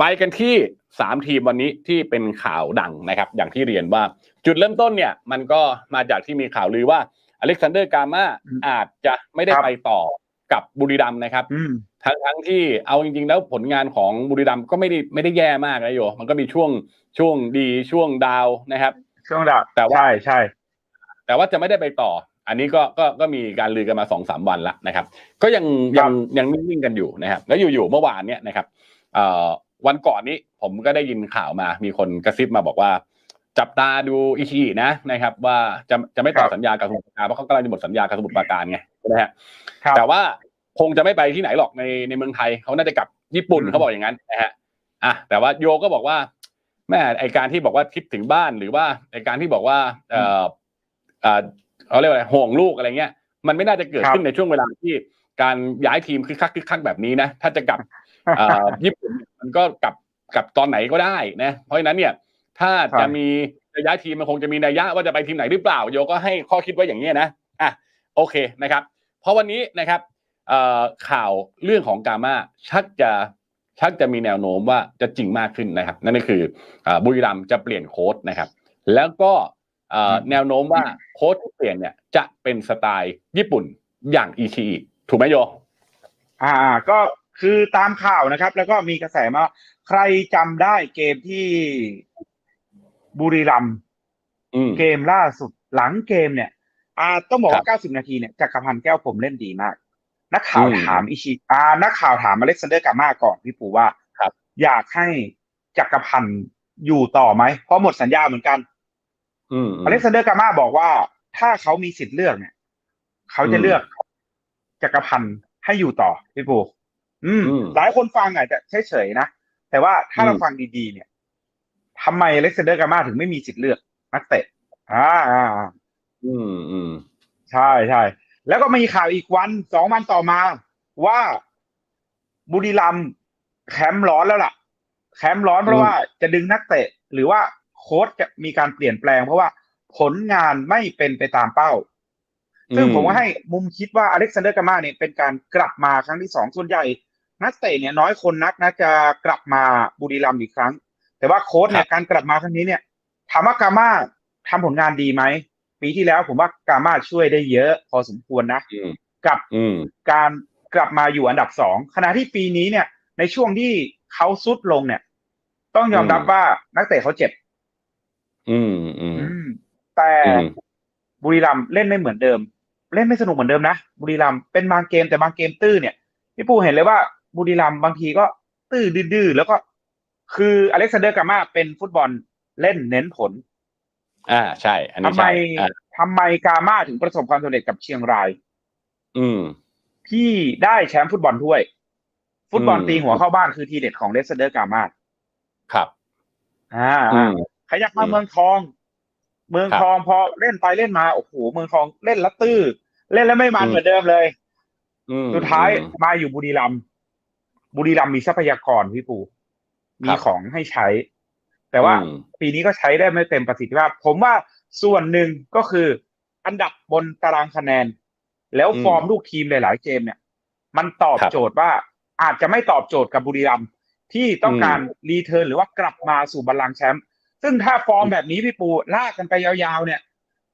ไปกันที่สามทีมวันนี้ที่เป็นข่าวดังนะครับ อย่างที่เรียนว่าจุดเริ่มต้นเนี่ย มันก็มาจากที่มีข่าวลือว่าอเล็กซานเดอร์กามาอืมอาจจะไม่ได้ครับไปต่อกับบุรีรัมย์นะครับอืมทั้งทั้งที่เอาจริงๆ แล้วผลงานของบุรีรัมย์ก็ไม่ได้ไม่ได้แย่มากนะโยมันก็มีช่วงช่วงดีช่วงดาวนะครับ ช่วงดับแต่ว่าใช่ใช่แต่ว่าจะไม่ได้ไปต่อ อันนี้ก็ก็ก็มีการลือกันมาสองสามวันละนะครับ ก็ยังยังยังนิ่งๆกันอยู่นะครับ แล้วอยู่ๆเมื่อวานเนี่ยนะครับเอ่อ วันก่อนนี้ผมก็ได้ยินข่าวมา มีคนกระซิบมาบอกว่า จับตาดูอิชิอินะนะครับ ว่าจะจะไม่ต่อสัญญากับสมุทรปราการเพราะเขากำลังจะหมดสัญญากับสมุทรปราการไงใช่ไหมฮะครับแต่ว่าคงจะไม่ไปที่ไหนหรอกในในเมืองไทยเขาน่าจะกลับญี่ปุ่นอืมเขาบอกอย่างนั้นนะฮะอะแต่ว่าโยก็บอกว่าแม่ไอการที่บอกว่าคิดถึงบ้านหรือว่าไอการที่บอกว่าเออเออเขาเรียกว่าอะไรห่วงลูกอะไรเงี้ย มันไม่น่าจะเกิดครับขึ้นในช่วงเวลาที่การย้ายทีมคึกคักคึกคักแบบนี้นะถ้าจะกลับเอ่อ ญี่ปุ่นมันก็กลับกลับตอนไหนก็ได้นะเพราะฉะนั้นเนี่ย ถ้าครับจะมีระยะทีมมันคงจะมีนัยยะว่าจะไปทีมไหนหรือเปล่าโยก็ให้ข้อคิดไว้อย่างนี้ยนะอะโอเคนะครับ เพราะวันนี้นะครับเอ่อข่าวเรื่องของกามาชักจะชักจะมีแนวโน้มว่าจะจริงมากขึ้นนะครับ นั่นก็คือเอ่อบุรีรัมย์จะเปลี่ยนโค้ดนะครับ แล้วก็เอ่อแนวโน้มว่าโค้ดที่เปลี่ยนเนี่ยจะเป็นสไตล์ญี่ปุ่นอย่างอีชีถูกไหมโย อ่า ก็ คือตามข่าวนะครับ แล้วก็มีกระแสมาว่าใครจำได้เกมที่บุรีรัมย์อืมเกมล่าสุดหลังเกมเนี่ยอ่าต้องบอกครัว่าบ90 นาทีเนี่ยจักรพันธ์แก้วผมเล่นดีมาก นักข่าวอืมถามอิชิอ่านักข่าวถามอเล็กซานเดอร์กามาก่อนพี่ปูว่าครับ อยากให้จักรพันธ์อยู่ต่อไหม เพราะหมดสัญญาเหมือนกันอืมอเล็กซานเดอร์กามาบอกว่า ถ้าเขามีสิทธิ์เลือกเนี่ย เขาจะอืมเลือกจักรพันธ์ให้อยู่ต่อพี่ปู อืมอืม หลายคนฟังอาจจะเฉยๆนะ แต่ว่าถ้าอืมเราฟังดีๆ เนี่ยทำไมอเล็กซานเดอร์กามาถึงไม่มีสิทธิ์เลือกนักเตะอ่าอ่าอ่า อืมอืมใช่ใช่ แล้วก็มีข่าวอีกวันสองวันต่อมา ว่าบุรีรัมย์แคมป์ร้อนแล้วล่ะ แคมป์ร้อนเพราะอืมว่าจะดึงนักเตะ หรือว่าโค้ชจะมีการเปลี่ยนแปลงเพราะว่าผลงานไม่เป็นไปตามเป้า ซึ่งผมก็ให้มุมคิดว่าอเล็กซานเดอร์กามาเนี่ยเป็นการกลับมาครั้งที่สองส่วนใหญ่ นักเตะเนี่ยน้อยคนนักนะจะกลับมาบุรีรัมย์อีกครั้ง แต่ว่าโค้ชเนี่ยการกลับมาครั้งนี้เนี่ยถามว่ากามาทำผลงานดีไหมปีที่แล้วผมว่ากามาช่วยได้เยอะ พอสมควรนะอืมกับอืมการกลับมาอยู่อันดับสองขณะที่ปีนี้เนี่ย ในช่วงที่เขาซุดลงเนี่ย ต้องยอมรับอืมว่านักเตะเขาเจ็บ อืมอืมอืมแต่อืมบุรีรัมย์เล่นไม่เหมือนเดิม เล่นไม่สนุกเหมือนเดิมนะบุรีรัมย์เป็นบางเกมแต่บางเกมตื้อเนี่ยพี่ปูเห็นเลยว่า บุรีรัมย์บางทีก็ตื้อดื้อๆแล้วก็ คืออเล็กซานเดอร์กามาเป็นฟุตบอลเล่นเน้นผล อ่าใช่อันนี้ทำไมใช่อ่าทำไมกามาถึงประสบความสำเร็จกับเชียงราย อืมที่ได้แชมป์ฟุตบอลถ้วย ฟุตบอลอืมตีหัวเข้าบ้านคือทีเด็ดของเลสเดอร์กามาครับ อ่าอืมขยับมาอืมเมืองทอง เมืองครับทองพอเล่นไปเล่นมาโอ้โหเมืองทองเล่นละตื้อ เล่นแล้วไม่มันอืมเหมือนเดิมเลยอืมสุดท้ายอืมมาอยู่บุรีรัมย์ บุรีรัมย์มีทรัพยากรพี่ปูคมีรับของให้ใช้ แต่ว่าอืมปีนี้ก็ใช้ได้ไม่เต็มประสิทธิภาพ ผมว่าส่วนหนึ่งก็คือ อันดับบนตารางคะแนน แล้วอืมฟอร์มลูกทีมหลาย ๆ เกมเนี่ย มันตอบครับโจทย์ว่าอาจจะไม่ตอบโจทย์กับบุรีรัมย์ที่ต้องการรีเทิร์นหรือว่ากลับมาสู่บัลลังก์แชมป์ซึ่งถ้าฟอร์มแบบนี้พี่ปูลากกันไปยาวๆ เนี่ย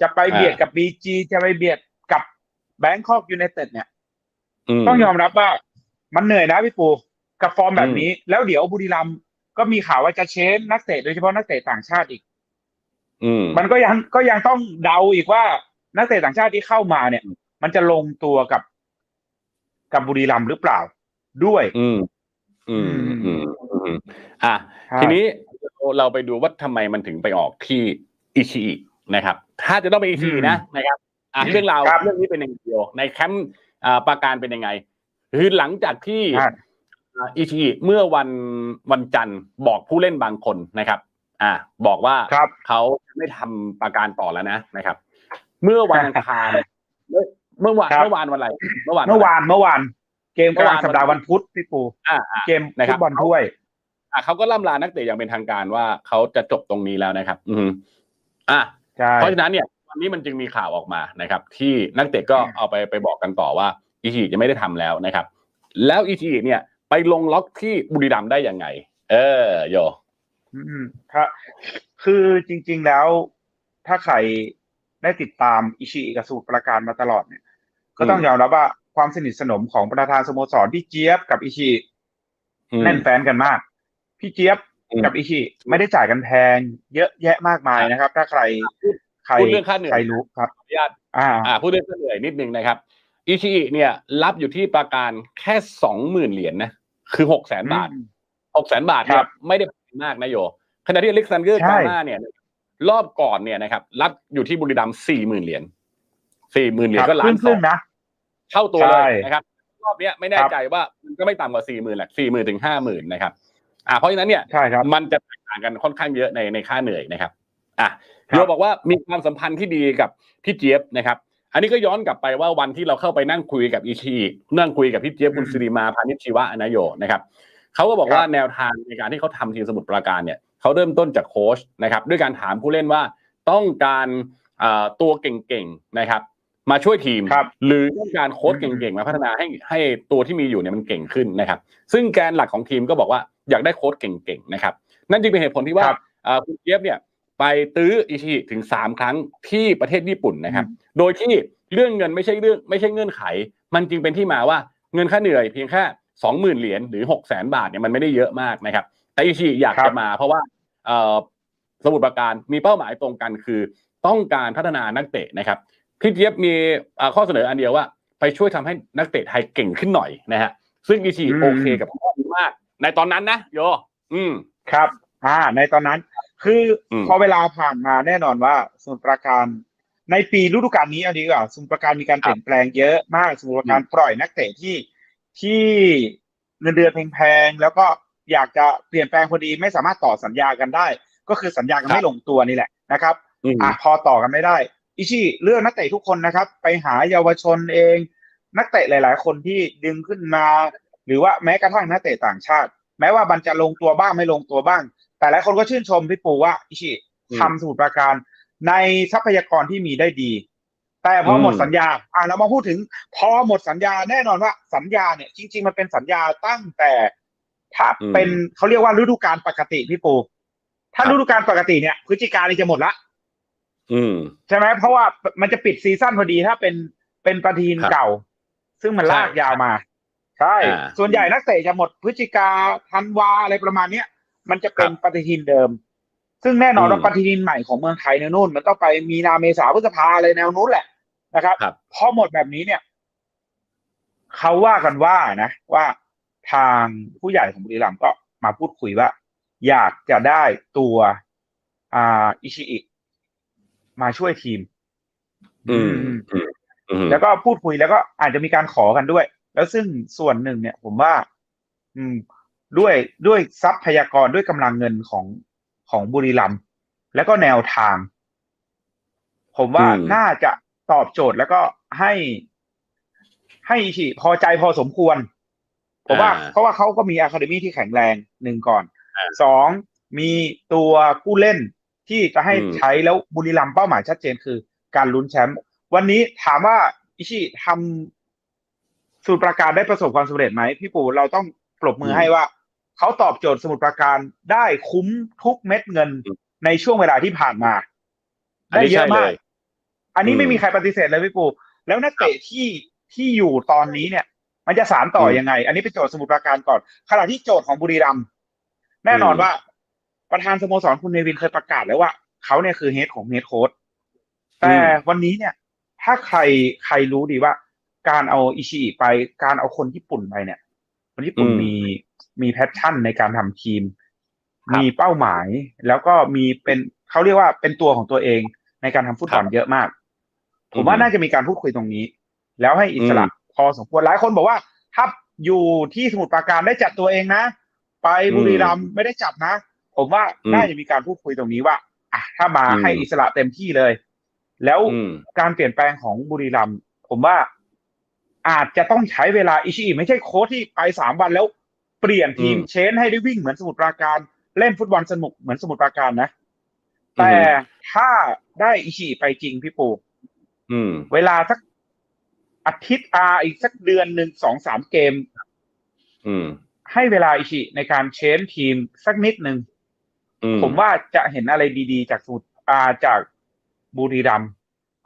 จะไปเบียดกับบีจีจะไปเบียดกับแบงคอกยูไนเต็ดเนี่ยมต้องยอมรับว่า มันเหนื่อยนะพี่ปูกับฟอร์มแบบนี้ แล้วเดี๋ยวบุรีรัมย์ก็มีข่าวว่าจะเชนนักเตะโดยเฉพาะนักเตะต่างชาติอีก อืมมันก็ยังก็ยังต้องเดาอีกว่านักเตะต่างชาติที่เข้ามาเนี่ย มันจะลงตัวกับกับบุรีรัมย์หรือเปล่าด้วย อืม อืมอืมอืมอะใช่ทีนี้เราไปดูว่าทำไมมันถึงไปออกที่อิชิอินะครับ ถ้าจะต้องไปอิชิอินะนะครับ อะเรื่องราวครับเรื่องนี้เป็นยังไงเดียวในแคมป์อ่าปราการเป็นยังไง คือหลังจากที่อ่าอ่าอิชิอิเมื่อวันวันจันทร์บอกผู้เล่นบางคนนะครับ อ่า บอกว่าครับเขาไม่ทำประการต่อแล้วนะนะครับ เมื่อวันอังคารเมื่อเมื่อวานครับเมื่อวานวันอะไรเมื่อวานเมื่อวานเมื่อวาน เกมกลางเมื่อวานสัปดาห์วันพุธพี่ปูอ่าอ่าเกมนะครัฟุบตบอลถ้วยอะเขาก็ล่ำลานักเตะอย่างเป็นทางการว่าเขาจะจบตรงนี้แล้วนะครับ อือฮึอะใช่เพราะฉะนั้นเนี่ยวันนี้มันจึงมีข่าวออกมานะครับ ที่นักเตะก็เอาไปไปบอกกันต่อว่า อิชิจะไม่ได้ทำแล้วนะครับ แล้วอิชิเนี่ยไปลงล็อกที่บุรีรัมย์ได้ยังไง เออโยอืมถ้าคือจริง ๆแล้วถ้าใครได้ติดตามอิชิอิกับสมุทรปราการมาตลอดเนี่ย ก็ต้องอืมยอมรับว่าความสนิทสนมของประธานสโมสรพี่เจี๊ยบกับอิชิอืมแน่นแฟนกันมาก พี่เจี๊ยบอืมกับอิชิไม่ได้จ่ายกันแพง เยอะแยะมากมายนะครับ ถ้าใครใครพูดเรื่องค่าเหนื่อยใครรู้ครับขออนุญาตอ่าอ่า พูดเรื่องค่าเหนื่อยนิดนึงนะครับ อิชิอิเนี่ย รับอยู่ที่ประการแค่สองหมื่นเหรียญนะคือหกแสนบาทหกแสนบาทเนี่ครัยบไม่ได้แพงมากนะโยขณะที่อเล็กซานเดอร์ใช่กามาเนี่ย รอบก่อนเนี่ยนะครับ รับอยู่ที่บุรีรัมย์สี่หมื่นเหรียญสี่หมื่นเหรียญก็ล้านคสรึ่องงๆนะเท่าตัวเลใช่ยนะครับ รอบเนี้ยไม่แน่ใจว่ามันก็ไม่ต่ำกว่าสี่หมื่นแหละสี่หมื่นถึงห้าหมื่นนะครับ อ่าเพราะฉะนั้นเนี่ยใช่ครับมันจะแตกต่างกันค่อนข้างเยอะในในค่าเหนื่อยนะครับ อะครับโยบอกว่ามีความสัมพันธ์ที่ดีกับพี่เจี๊ยบนะครับ อันนี้ก็ย้อนกลับไปว่าวันที่เราเข้าไปนั่งคุยกับอีชีนั่งคุยกับพี่เจี๊ยบอืมคุณสิริมาพานิชชีวะนะโยนะครับเขาก็บอกว่าครับแนวทางในการที่เขาทำทีมสมุทรปราการเนี่ยเขาเริ่มต้นจากโค้ชนะครับด้วยการถามผู้เล่นว่าต้องการเอ่อตัวเก่งๆนะครับมาช่วยทีมครับหรือต้องการโค้ชอืมเก่งๆมาพัฒนาให้ให้ตัวที่มีอยู่เนี่ยมันเก่งขึ้นนะครับ ซึ่งแกนหลักของทีมก็บอกว่าอยากได้โค้ชเก่งๆนะครับนั่นจึงเป็นเหตุผลที่ว่าครับเอ่อคุณเจี๊ยบเนี่ย ไปตื้ออิชิถึงสามครั้งที่ประเทศญี่ปุ่นนะครับ โดยที่เรื่องเงินไม่ใช่เรื่องไม่ใช่เงื่อนไข มันจึงเป็นที่มาว่าเงินค่าเหนื่อยเพียงแค่สองหมื่นเหรียญหรือหกแสนบาทเนี่ยมันไม่ได้เยอะมากนะครับ แต่อิชิอยากครัจะบมาเพราะว่าเอ่อสมุทรปราการมีเป้าหมายตรงกันคือ ต้องการพัฒนานักเตะนะครับพี่เจี๊ยบมีเอ่อข้อเสนออันเดียวว่า ไปช่วยทำให้นักเตะไทยเก่งขึ้นหน่อยนะฮะซึ่งอิชิอืมโอเคกับข้อนี้มาก ในตอนนั้นนะโย อืมครับ อ่า ในตอนนั้น คืออมพอเวลาผ่านมาแน่นอนว่าสมุทรปราการในปีฤดูกาลนี้เอาดีกว่าสมุทรปราการมีการเปลี่ยนแปลงเยอะมากสมุทรปราการปล่อยนักเตะที่ที่เงินเดือนแพงๆแล้วก็อยากจะเปลี่ยนแปลงพอดีไม่สามารถต่อสัญญากันได้ ก็คือสัญญากันไม่ลงตัวนี่แหละนะครับอืมอะพอต่อกันไม่ได้ อิชิเลือกนักเตะทุกคนนะครับ ไปหาเยาวชนเอง นักเตะหลาย ๆ คนที่ดึงขึ้นมา หรือว่าแม้กระทั่งนักเตะต่างชาติ แม้ว่ามันจะลงตัวบ้างไม่ลงตัวบ้าง แต่หลายคนก็ชื่นชมพี่ปูว่าอิชิอืมทำสมุทรปราการในทรัพยากรที่มีได้ดี แต่พอหมดอืมสัญญา อะเรามาพูดถึง พอหมดสัญญาแน่นอนว่าสัญญาเนี่ย จริง ๆ มันเป็นสัญญาตั้งแต่ถ้าเป็นเขาเรียกว่าฤดูกาลปกติพี่ปู ถ้าฤดูกาลปกติเนี่ยพฤศจิกานี่จะหมดละอืมใช่ไหมเพราะว่ามันจะปิดซีซั่นพอดีถ้าเป็นเป็นประทีนครับเก่า ซึ่งมันลากใช่ยาวมา ใช่อ่าส่วนใหญ่นักเตะจะหมดพฤศจิกาธันวาอะไรประมาณเนี้ย มันจะเป็นครับปฏิทินเดิม ซึ่งแน่นอนอืมว่าปฏิทินใหม่ของเมืองไทยในยนู่น มันต้องไปมีนาเมษาพฤษภาอะไรแนวนู้นแหละนะครับครับพอหมดแบบนี้เนี่ยเขาว่ากันว่านะว่าทางผู้ใหญ่ของบุรีรัมย์ก็มาพูดคุยว่า อยากจะได้ตัวอ่าอิชิอิมาช่วยทีม อืมอืมอืมแล้วก็พูดคุยแล้วก็อาจจะมีการขอกันด้วย แล้วซึ่งส่วนหนึ่งเนี่ย ผมว่า อืม ด้วยด้วยทรัพยากรด้วยกำลังเงินของของบุรีรัมย์แล้วก็แนวทาง ผมว่าอืมน่าจะตอบโจทย์แล้วก็ให้ ให้อิชิพอใจพอสมควร ผมว่าเพราะว่าเขาก็มีอะคาเดมี่ที่แข็งแรงหนึ่งก่อนสองมีตัวผู้เล่นที่จะให้ใช้แล้วบุรีรัมย์เป้าหมายชัดเจนคือ การลุ้นแชมป์วันนี้ถามว่าอิชิทำสมุทรปราการได้ประสบความสำเร็จไหมพี่ปู่เราต้องปรบมือให้ว่า เขาตอบโจทย์สมุทรปราการได้คุ้มทุกเม็ดเงินในช่วงเวลาที่ผ่านมาอันได้นี้เยใช่อะเลมากยอันนี้อืมไม่มีใครปฏิเสธเลยพี่ปู แล้วนักเตะที่ที่อยู่ตอนนี้เนี่ย มันจะสานต่ออมยังไง อันนี้เป็นโจทย์สมุทรปราการก่อนขณะที่โจทย์ของบุรีรัมย์แน่นอนอืมว่า ประธานสโมสรคุณเนวินเคยประกาศแล้วว่าเขาเนี่ยคือเฮดของเฮดโค้ชแต่วันนี้เนี่ย ถ้าใครใครรู้ดีว่า การเอาอิชิอิไป การเอาคนญี่ปุ่นไปเนี่ย คนญี่ปุ่นอืม มีมีแพชชั่นในการทำทีมครับมีเป้าหมาย แล้วก็มีเป็นเขาเรียกว่าเป็นตัวของตัวเองในการทำฟุตบอลเยอะมาก ผมว่าอืมน่าจะมีการพูดคุยตรงนี้ แล้วให้อิสระอืมพอสมควรหลายคนบอกว่าถ้าอยู่ที่สมุทรปราการได้จัดตัวเองนะ ไปบุรีรัมย์ไม่ได้จับนะ ผมว่าอืมน่าจะมีการพูดคุยตรงนี้ว่าอะถ้ามาอืมให้อิสระเต็มที่เลย แล้วอืมการเปลี่ยนแปลงของบุรีรัมย์ผมว่าอาจจะต้องใช้เวลาอิชิอิไม่ใช่โค้ชที่ไปสามวันแล้ว เปลี่ยนทีมอืมเชนให้ได้วิ่งเหมือนสมุทรปราการ เล่นฟุตบอลสนุกเหมือนสมุทรปราการนะ แต่ถ้าได้อิชิอิไปจริงพี่ปูอืมเวลาสักอาทิตย์อาอีกสักเดือนหนึ่งสองสามเกมอืมให้เวลาอิชิในการเชนทีมสักนิดหนึ่งอืผมว่าจะเห็นอะไรดีๆ จากสูตรอาจากบุรีรัมย์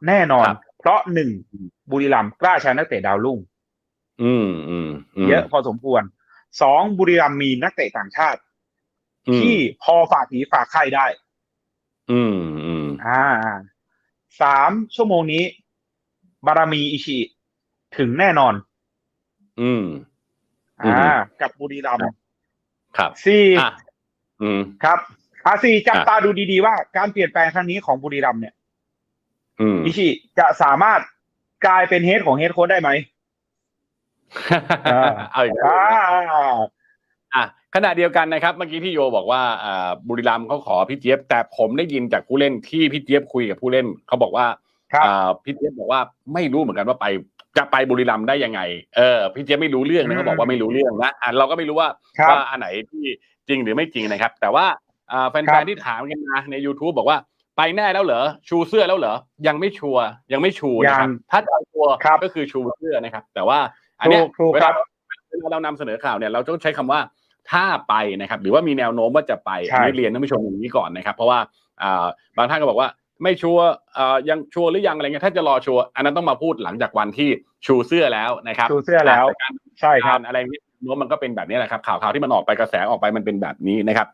แน่นอนครับเพราะหนึ่งบุรีรัมย์กล้าใช้นักเตะดาวรุ่งอืมอืมมเยอะพอสมควร สองบุรีรัมย์มีนักเตะต่างชาติอืมที่พอฝากผีฝากไข่ได้ อืมอืมอ่าสามชั่วโมงนี้ บารมีอิชิถึงแน่นอน อืมอือ่ามกับบุรีรัมย์ครับสี่อะอืมครับอ่าสี่จับอะตาดูดีๆว่าการเปลี่ยนแปลงครั้งนี้ของบุรีรัมย์เนี่ยอืมอิชิจะสามารถกลายเป็นเฮดของเฮดโค้ชได้ไหมอ่า เอาอีกแล้วอ่าอะขณะเดียวกันนะครับ เมื่อกี้ที่โยบอกว่าอ่าบุรีรัมย์เขาขอพี่เจี๊ยบ แต่ผมได้ยินจากผู้เล่นที่พี่เจี๊ยบคุยกับผู้เล่นเขาบอกว่าครับอ่าพี่เจี๊ยบบอกว่าไม่รู้เหมือนกันว่าไปจะไปบุรีรัมย์ได้ยังไง เออ พี่เจี๊ยบไม่รู้เรื่องนะเขาบอกว่าไม่รู้เรื่องนะอะเราก็ไม่รู้ว่าครับว่าอันไหนที่จริงหรือไม่จริงนะครับ แต่ว่าอ่าแฟครันบๆที่ถามกันมาใน YouTube บอกว่าไปแน่แล้วเหรอชูเสื้อแล้วเหรอยังไม่ชัวร์ยังไม่ชูนะครับยังถ้าจะเอาชัวร์ครับก็คือชูเสื้อนะครับ แต่ว่า อันเนี้ยถูกถูกเวครัลาบเวลาเรานำเสนอข่าวเนี่ยเราต้องใช้คำว่าถ้าไปนะครับ หรือว่ามีแนวโน้มว่าจะไปใช่อันนี้เรียนท่านผู้ชมอย่างนี้ก่อนนะครับ เพราะว่าอ่าบางท่านก็บอกว่าไม่ชัวร์อ่ายังชัวร์หรือยังอะไรเงี้ยถ้าจะรอชัวร์อันนั้นต้องมาพูดหลังจากวันที่ชูเสื้อแล้วนะครับ ชูเสื้อแล้วแต่การใช่คการัรบอะไรเงี้ยโน้มมันก็เป็นแบบนี้แหละครับข่าวข่าวที่มันออกไปกระแสออกไปมันเป็นแบบนี้นะครับ